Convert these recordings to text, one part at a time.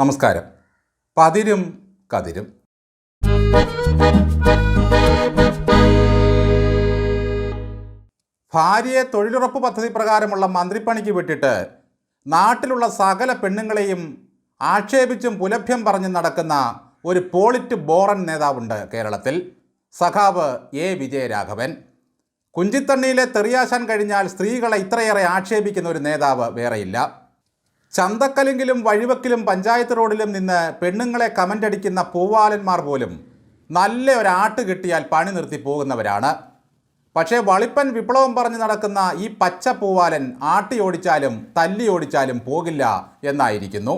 നമസ്കാരം. പതിരും കതിരും. ഭാര്യയെ തൊഴിലുറപ്പ് പദ്ധതി പ്രകാരമുള്ള മന്ത്രിപ്പണിക്ക് വിട്ടിട്ട് നാട്ടിലുള്ള സകല പെണ്ണുങ്ങളെയും ആക്ഷേപിച്ചും പുലഭ്യം പറഞ്ഞും നടക്കുന്ന ഒരു പോളിറ്റ് ബോറൻ നേതാവുണ്ട് കേരളത്തിൽ. സഖാവ് എ വിജയരാഘവൻ. കുഞ്ചിത്തണ്ണിയിലെ തെറിയാശാൻ കഴിഞ്ഞാൽ സ്ത്രീകളെ ഇത്രയേറെ ആക്ഷേപിക്കുന്ന ഒരു നേതാവ് വേറെയില്ല. ചന്തക്കലെങ്കിലും വഴിവക്കിലും പഞ്ചായത്ത് റോഡിലും നിന്ന് പെണ്ണുങ്ങളെ കമന്റ് അടിക്കുന്ന പൂവാലന്മാർ പോലും നല്ല ഒരാട്ട് കിട്ടിയാൽ പണി നിർത്തി പോകുന്നവരാണ്. പക്ഷേ വളിപ്പൻ വിപ്ലവം പറഞ്ഞ് നടക്കുന്ന ഈ പച്ച പൂവാലൻ ആട്ടി ഓടിച്ചാലും തല്ലി ഓടിച്ചാലും പോകില്ല എന്നായിരിക്കുന്നു.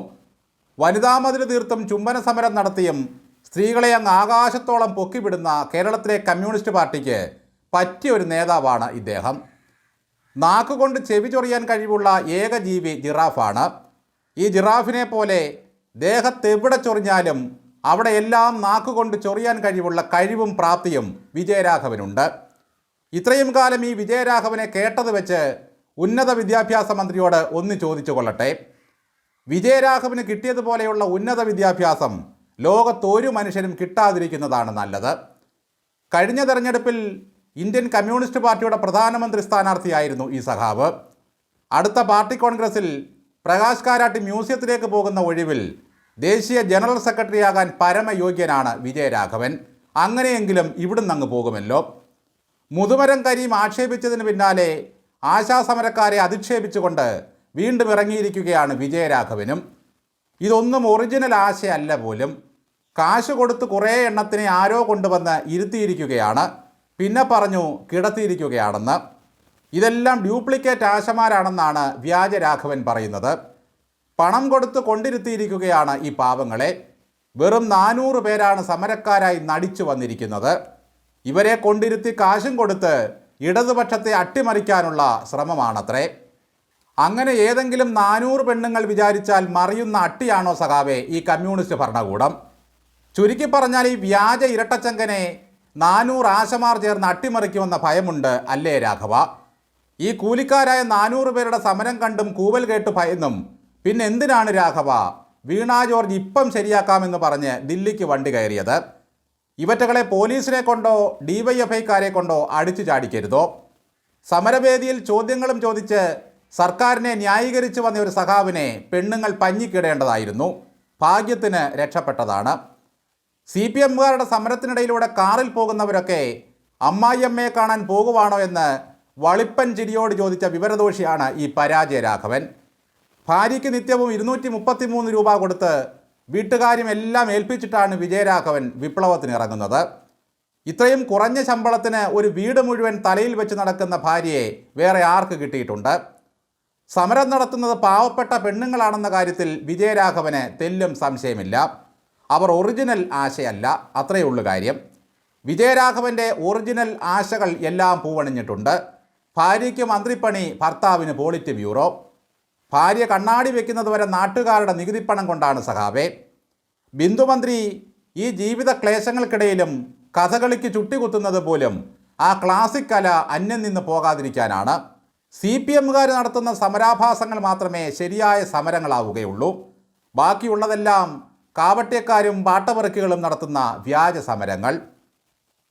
വനിതാ മതിൽ തീർത്തും ചുംബന സമരം നടത്തിയും സ്ത്രീകളെ അങ്ങ് ആകാശത്തോളം പൊക്കിവിടുന്ന കേരളത്തിലെ കമ്മ്യൂണിസ്റ്റ് പാർട്ടിക്ക് പറ്റിയ ഒരു നേതാവാണ് ഇദ്ദേഹം. നാക്കുകൊണ്ട് ചെവി ചൊറിയാൻ കഴിവുള്ള ഏക ജീവി ജിറാഫാണ്. ഈ ജിറാഫിനെ പോലെ ദേഹത്തെവിടെ ചൊറിഞ്ഞാലും അവിടെയെല്ലാം നാക്കുകൊണ്ട് ചൊറിയാൻ കഴിവുള്ള കഴിവും പ്രാപ്തിയും വിജയരാഘവനുണ്ട്. ഇത്രയും കാലം ഈ വിജയരാഘവനെ കേട്ടത് വെച്ച് ഉന്നത വിദ്യാഭ്യാസ മന്ത്രിയോട് ഒന്ന് ചോദിച്ചു കൊള്ളട്ടെ. വിജയരാഘവന് കിട്ടിയതുപോലെയുള്ള ഉന്നത വിദ്യാഭ്യാസം ലോകത്തൊരു മനുഷ്യനും കിട്ടാതിരിക്കുന്നതാണ് നല്ലത്. കഴിഞ്ഞ തെരഞ്ഞെടുപ്പിൽ ഇന്ത്യൻ കമ്മ്യൂണിസ്റ്റ് പാർട്ടിയുടെ പ്രധാനമന്ത്രി സ്ഥാനാർത്ഥിയായിരുന്നു ഈ സഖാവ്. അടുത്ത പാർട്ടി കോൺഗ്രസിൽ പ്രകാശ് കാരാട്ട് മ്യൂസിയത്തിലേക്ക് പോകുന്ന ഒഴിവിൽ ദേശീയ ജനറൽ സെക്രട്ടറിയാകാൻ പരമയോഗ്യനാണ് വിജയരാഘവൻ. അങ്ങനെയെങ്കിലും ഇവിടുന്ന് അങ്ങ് പോകുമല്ലോ. മുതുമരം കരീം ആക്ഷേപിച്ചതിന് പിന്നാലെ ആശാസമരക്കാരെ അധിക്ഷേപിച്ചുകൊണ്ട് വീണ്ടും ഇറങ്ങിയിരിക്കുകയാണ് വിജയരാഘവനും. ഇതൊന്നും ഒറിജിനൽ ആശയല്ല പോലും. കാശ് കൊടുത്ത് കുറേ എണ്ണത്തിനെ ആരോ കൊണ്ടുവന്ന് ഇരുത്തിയിരിക്കുകയാണ്. പിന്നെ പറഞ്ഞു കിടത്തിയിരിക്കുകയാണെന്ന്. ഇതെല്ലാം ഡ്യൂപ്ലിക്കേറ്റ് ആശമാരാണെന്നാണ് വ്യാജരാഘവൻ പറയുന്നത്. പണം കൊടുത്ത് കൊണ്ടിരുത്തിയിരിക്കുകയാണ് ഈ പാവങ്ങളെ. വെറും നാനൂറ് പേരാണ് സമരക്കാരായി നടിച്ചു വന്നിരിക്കുന്നത്. ഇവരെ കൊണ്ടിരുത്തി കാശും കൊടുത്ത് ഇടതുപക്ഷത്തെ അട്ടിമറിക്കാനുള്ള ശ്രമമാണത്രേ. അങ്ങനെ ഏതെങ്കിലും നാനൂറ് പെണ്ണുങ്ങൾ വിചാരിച്ചാൽ മറിയുന്ന അട്ടിയാണോ സഖാവെ ഈ കമ്മ്യൂണിസ്റ്റ് ഭരണകൂടം? ചുരുക്കി പറഞ്ഞാൽ ഈ വ്യാജ ഇരട്ടച്ചങ്കനെ നാനൂറ് ആശമാർ ചേർന്ന് അട്ടിമറിക്കുമെന്ന ഭയമുണ്ട് അല്ലേ രാഘവ? ഈ കൂലിക്കാരായ നാനൂറ് പേരുടെ സമരം കണ്ടും കൂവൽ കേട്ട് ഭയന്നും. പിന്നെ എന്തിനാണ് രാഘവ? വീണ ജോർജ് ഇപ്പം ശരിയാക്കാമെന്ന് പറഞ്ഞ് ദില്ലിക്ക് വണ്ടി കയറിയത്. ഇവറ്റകളെ പോലീസിനെ കൊണ്ടോ ഡിവൈഎഫ്ഐക്കാരെ കൊണ്ടോ അടിച്ചു ചാടിക്കരുതോ? സമരവേദിയിൽ ചോദ്യങ്ങളും ചോദിച്ച് സർക്കാരിനെ ന്യായീകരിച്ചു വന്ന ഒരു സഖാവിനെ പെണ്ണുങ്ങൾ പഞ്ഞിക്കിടേണ്ടതായിരുന്നു. ഭാഗ്യത്തിന് രക്ഷപ്പെട്ടതാണ്. സി പി എമ്മുകാരുടെ സമരത്തിനിടയിലൂടെ കാറിൽ പോകുന്നവരൊക്കെ അമ്മായിയമ്മയെ കാണാൻ പോകുവാണോ എന്ന് വളിപ്പൻ ചിരിയോട് ചോദിച്ച വിവരദോഷിയാണ് ഈ പരാജയ രാഘവൻ. ഭാര്യയ്ക്ക് നിത്യവും ഇരുന്നൂറ്റി മുപ്പത്തി മൂന്ന് രൂപ കൊടുത്ത് വീട്ടുകാര്യം എല്ലാം ഏൽപ്പിച്ചിട്ടാണ് വിജയരാഘവൻ വിപ്ലവത്തിന് ഇറങ്ങുന്നത്. ഇത്രയും കുറഞ്ഞ ശമ്പളത്തിന് ഒരു വീട് മുഴുവൻ തലയിൽ വെച്ച് നടക്കുന്ന ഭാര്യയെ വേറെ ആർക്ക് കിട്ടിയിട്ടുണ്ട്? സമരം നടത്തുന്നത് പാവപ്പെട്ട പെണ്ണുങ്ങളാണെന്ന കാര്യത്തിൽ വിജയരാഘവന് തെല്ലും സംശയമില്ല. അവർ ഒറിജിനൽ ആശയല്ല അത്രയേ ഉള്ളൂ കാര്യം. വിജയരാഘവന്റെ ഒറിജിനൽ ആശകൾ എല്ലാം പൂവണിഞ്ഞിട്ടുണ്ട്. ഭാര്യയ്ക്ക് മന്ത്രിപ്പണി ഭർത്താവിന് പോളിറ്റ് ബ്യൂറോ ഭാര്യ കണ്ണാടി വെക്കുന്നത് വരെ നാട്ടുകാരുടെ നികുതിപ്പണം കൊണ്ടാണ് സഖാവേ. ബിന്ദുമന്ത്രി ഈ ജീവിത ക്ലേശങ്ങൾക്കിടയിലും കഥകളിക്ക് ചുട്ടികുത്തുന്നത് പോലും ആ ക്ലാസിക് കല അന്യം നിന്ന് പോകാതിരിക്കാനാണ്. സി പി എമ്മുകാർ നടത്തുന്ന സമരാഭാസങ്ങൾ മാത്രമേ ശരിയായ സമരങ്ങളാവുകയുള്ളൂ. ബാക്കിയുള്ളതെല്ലാം കാവട്യക്കാരും പാട്ടപെറുക്കികളും നടത്തുന്ന വ്യാജ സമരങ്ങൾ.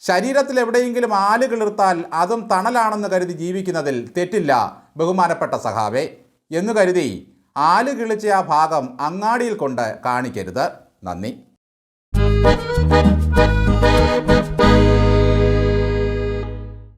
ശരീരത്തിൽ എവിടെയെങ്കിലും ആൽ കിളിർത്താൽ അതും തണലാണെന്ന് കരുതി ജീവിക്കുന്നതിൽ തെറ്റില്ല. ബഹുമാനപ്പെട്ട സഹാവേ എന്നു കരുതി ആൽ കിളിച്ച ആ ഭാഗം അങ്ങാടിയിൽ കൊണ്ട് കാണിക്കരുത്. നന്ദി.